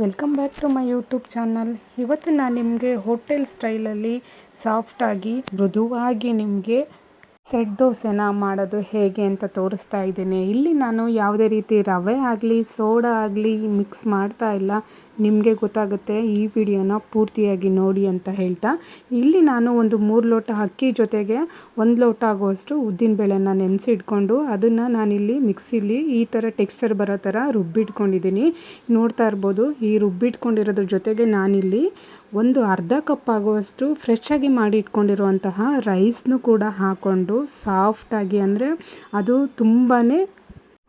Welcome back to my YouTube channel. ಇವತ್ತು ನಾನು ನಿಮಗೆ ಹೋಟೆಲ್ ಸ್ಟೈಲಲ್ಲಿ ಸಾಫ್ಟಾಗಿ ಮೃದುವಾಗಿ ನಿಮಗೆ ಸೆಟ್ ದೋಸೆನ ಮಾಡೋದು ಹೇಗೆ ಅಂತ ತೋರಿಸ್ತಾ ಇದ್ದೀನಿ. ಇಲ್ಲಿ ನಾನು ಯಾವುದೇ ರೀತಿ ರವೆ ಆಗಲಿ, ಸೋಡಾ ಆಗಲಿ ಮಿಕ್ಸ್ ಮಾಡ್ತಾ ಇಲ್ಲ. ನಿಮಗೆ ಗೊತ್ತಾಗುತ್ತೆ ಈ ವಿಡಿಯೋನ ಪೂರ್ತಿಯಾಗಿ ನೋಡಿ ಅಂತ ಹೇಳ್ತಾ. ಇಲ್ಲಿ ನಾನು ಒಂದು ಮೂರು ಲೋಟ ಅಕ್ಕಿ ಜೊತೆಗೆ ಒಂದು ಲೋಟ ಆಗುವಷ್ಟು ಉದ್ದಿನಬೇಳೆನ ನೆನೆಸಿಟ್ಕೊಂಡು ಅದನ್ನು ನಾನಿಲ್ಲಿ ಮಿಕ್ಸಿಲಿ ಈ ಥರ ಟೆಕ್ಸ್ಚರ್ ಬರೋ ಥರ ರುಬ್ಬಿಟ್ಕೊಂಡಿದ್ದೀನಿ. ನೋಡ್ತಾ ಇರ್ಬೋದು, ಈ ರುಬ್ಬಿಟ್ಕೊಂಡಿರೋದ್ರ ಜೊತೆಗೆ ನಾನಿಲ್ಲಿ ಒಂದು ಅರ್ಧ ಕಪ್ ಆಗುವಷ್ಟು ಫ್ರೆಶ್ ಆಗಿ ಮಾಡಿ ಇಟ್ಕೊಂಡಿರುವಂತಹ ರೈಸ್ನು ಕೂಡ ಹಾಕ್ಕೊಂಡು ಸಾಫ್ಟಾಗಿ ಅಂದರೆ ಅದು ತುಂಬಾ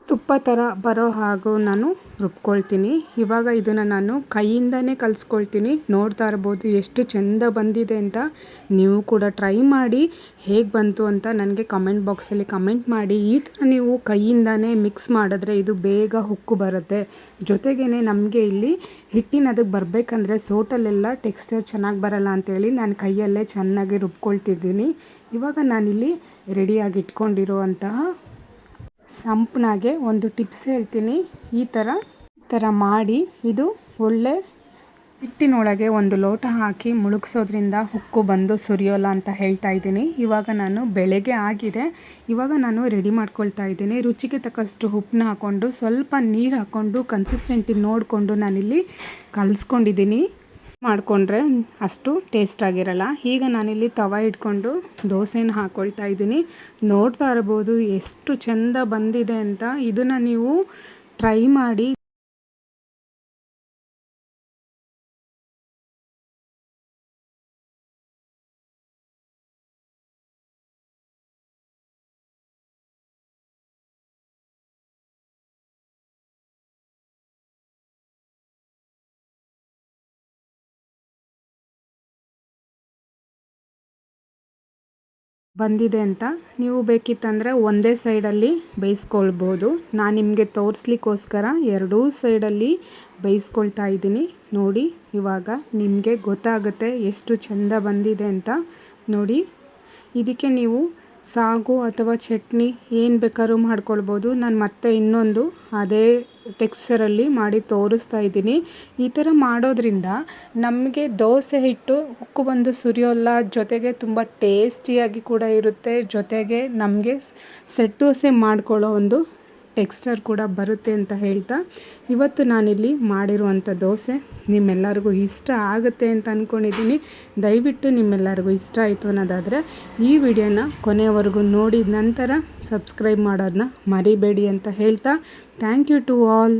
ತುಪ್ಪ ಥರ ಬರೋ ಹಾಗೂ ನಾನು ರುಬ್ಕೊಳ್ತೀನಿ. ಇವಾಗ ಇದನ್ನು ನಾನು ಕೈಯಿಂದನೇ ಕಲಿಸ್ಕೊಳ್ತೀನಿ. ನೋಡ್ತಾ ಇರ್ಬೋದು ಎಷ್ಟು ಚೆಂದ ಬಂದಿದೆ ಅಂತ. ನೀವು ಕೂಡ ಟ್ರೈ ಮಾಡಿ ಹೇಗೆ ಬಂತು ಅಂತ ನನಗೆ ಕಮೆಂಟ್ ಬಾಕ್ಸಲ್ಲಿ ಕಮೆಂಟ್ ಮಾಡಿ. ಈ ಥರ ನೀವು ಕೈಯಿಂದನೇ ಮಿಕ್ಸ್ ಮಾಡಿದ್ರೆ ಇದು ಬೇಗ ಹುಕ್ಕು ಬರುತ್ತೆ. ಜೊತೆಗೇ ನಮಗೆ ಇಲ್ಲಿ ಹಿಟ್ಟಿನ ಅದಕ್ಕೆ ಬರಬೇಕಂದ್ರೆ ಸೋಟಲ್ಲೆಲ್ಲ ಟೆಕ್ಸ್ಚರ್ ಚೆನ್ನಾಗಿ ಬರಲ್ಲ ಅಂತೇಳಿ ನಾನು ಕೈಯಲ್ಲೇ ಚೆನ್ನಾಗಿ ರುಬ್ಕೊಳ್ತಿದ್ದೀನಿ. ಇವಾಗ ನಾನಿಲ್ಲಿ ರೆಡಿಯಾಗಿ ಇಟ್ಕೊಂಡಿರುವಂತಹ ಸಂಪನಾಗೆ ಒಂದು ಟಿಪ್ಸ್ ಹೇಳ್ತೀನಿ. ಈ ಥರ ಈ ಥರ ಮಾಡಿ ಇದು ಒಳ್ಳೆ ಹಿಟ್ಟಿನೊಳಗೆ ಒಂದು ಲೋಟ ಹಾಕಿ ಮುಳುಗಿಸೋದ್ರಿಂದ ಹುಕ್ಕು ಬಂದು ಸುರಿಯೋಲ್ಲ ಅಂತ ಹೇಳ್ತಾ ಇದ್ದೀನಿ. ಇವಾಗ ನಾನು ಬೆಳಗ್ಗೆ ಆಗಿದೆ. ಇವಾಗ ನಾನು ರೆಡಿ ಮಾಡ್ಕೊಳ್ತಾ ಇದ್ದೀನಿ. ರುಚಿಗೆ ತಕ್ಕಷ್ಟು ಉಪ್ಪನ್ನ ಹಾಕ್ಕೊಂಡು ಸ್ವಲ್ಪ ನೀರು ಹಾಕ್ಕೊಂಡು ಕನ್ಸಿಸ್ಟೆಂಟಿ ನೋಡಿಕೊಂಡು ನಾನಿಲ್ಲಿ ಕಲಿಸ್ಕೊಂಡಿದ್ದೀನಿ. ಮಾಡಿಕೊಂಡ್ರೆ ಅಷ್ಟು ಟೇಸ್ಟ್ ಆಗಿರಲ್ಲ. ಈಗ ನಾನಿಲ್ಲಿ ತವ ಇಟ್ಕೊಂಡು ದೋಸೆನ ಹಾಕ್ಕೊಳ್ತಾ ಇದ್ದೀನಿ. ನೋಡ್ತಾ ಇರ್ಬೋದು ಎಷ್ಟು ಚೆಂದ ಬಂದಿದೆ ಅಂತ. ಇದನ್ನು ನೀವು ಟ್ರೈ ಮಾಡಿ ಬಂದಿದೆ ಅಂತ ನೀವು ಬೇಕಿತ್ತಂದರೆ ಒಂದೇ ಸೈಡಲ್ಲಿ ಬೇಯಿಸ್ಕೊಳ್ಬೋದು. ನಾನು ನಿಮಗೆ ತೋರಿಸ್ಲಿಕ್ಕೋಸ್ಕರ ಎರಡೂ ಸೈಡಲ್ಲಿ ಬೇಯಿಸ್ಕೊಳ್ತಾ ಇದ್ದೀನಿ. ನೋಡಿ, ಇವಾಗ ನಿಮಗೆ ಗೊತ್ತಾಗುತ್ತೆ ಎಷ್ಟು ಚೆಂದ ಬಂದಿದೆ ಅಂತ. ನೋಡಿ, ಇದಕ್ಕೆ ನೀವು ಸಾಗು ಅಥವಾ ಚಟ್ನಿ ಏನು ಬೇಕಾದ್ರೂ ಮಾಡ್ಕೊಳ್ಬೋದು. ನಾನು ಮತ್ತೆ ಇನ್ನೊಂದು ಅದೇ ಟೆಕ್ಸ್ಚರಲ್ಲಿ ಮಾಡಿ ತೋರಿಸ್ತಾ ಇದ್ದೀನಿ. ಈ ಥರ ಮಾಡೋದ್ರಿಂದ ನಮಗೆ ದೋಸೆ ಹಿಟ್ಟು, ಉಕ್ಕು ಬಂದು ಸುರಿಯೋಲ್ಲ ಜೊತೆಗೆ ತುಂಬ ಟೇಸ್ಟಿಯಾಗಿ ಕೂಡ ಇರುತ್ತೆ. ಜೊತೆಗೆ ನಮಗೆ ಸೆಟ್ ದೋಸೆ ಮಾಡ್ಕೊಳ್ಳೋ ಒಂದು ಟೆಕ್ಸ್ಚರ್ ಕೂಡ ಬರುತ್ತೆ ಅಂತ ಹೇಳ್ತಾ, ಇವತ್ತು ನಾನಿಲ್ಲಿ ಮಾಡಿರುವಂಥ ದೋಸೆ ನಿಮ್ಮೆಲ್ಲರಿಗೂ ಇಷ್ಟ ಆಗುತ್ತೆ ಅಂತ ಅಂದ್ಕೊಂಡಿದ್ದೀನಿ ದಯವಿಟ್ಟು ನಿಮ್ಮೆಲ್ಲರಿಗೂ ಇಷ್ಟ ಆಯಿತು ಅನ್ನೋದಾದರೆ, ಈ ವಿಡಿಯೋನ ಕೊನೆಯವರೆಗೂ ನೋಡಿದ ನಂತರ ಸಬ್ಸ್ಕ್ರೈಬ್ ಮಾಡೋದನ್ನ ಮರಿಬೇಡಿ ಅಂತ ಹೇಳ್ತಾ, ಥ್ಯಾಂಕ್ ಯು ಟು ಆಲ್.